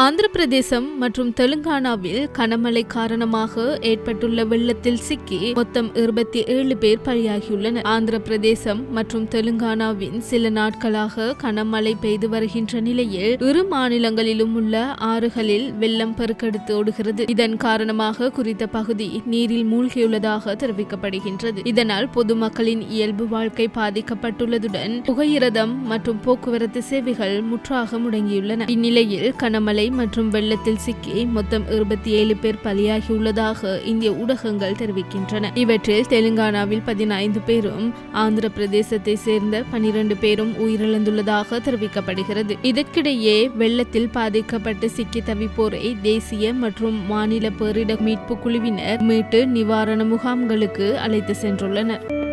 ஆந்திர பிரதேசம் மற்றும் தெலுங்கானாவில் கனமழை காரணமாக ஏற்பட்டுள்ள வெள்ளத்தில் சிக்கி மொத்தம் இருபத்தி ஏழு பேர் பலியாகியுள்ளனர். ஆந்திர பிரதேசம் மற்றும் தெலுங்கானாவின் சில நாட்களாக கனமழை பெய்து வருகின்ற நிலையில் இரு மாநிலங்களிலும் உள்ள ஆறுகளில் வெள்ளம் பெருக்கெடுத்து ஓடுகிறது. இதன் காரணமாக குறித்த பகுதி நீரில் மூழ்கியுள்ளதாக தெரிவிக்கப்படுகின்றது. இதனால் பொதுமக்களின் இயல்பு வாழ்க்கை பாதிக்கப்பட்டுள்ளதுடன் புகையிரதம் மற்றும் போக்குவரத்து சேவைகள் முற்றாக முடங்கியுள்ளன. இந்நிலையில் கனமழை மற்றும் வெள்ளத்தில் சிக்கி மொத்தம் இருபத்தி ஏழு பேர் பலியாகியுள்ளதாக இந்திய ஊடகங்கள் தெரிவிக்கின்றன. இவற்றில் தெலுங்கானாவில் பதினைந்து பேரும் ஆந்திர பிரதேசத்தை சேர்ந்த பனிரெண்டு பேரும் உயிரிழந்துள்ளதாக தெரிவிக்கப்படுகிறது. இதற்கிடையே வெள்ளத்தில் பாதிக்கப்பட்டு சிக்கி தவிப்போரை தேசிய மற்றும் மாநில பேரிடர் மீட்பு குழுவினர் மீட்டு நிவாரண முகாம்களுக்கு அழைத்து சென்றுள்ளனர்.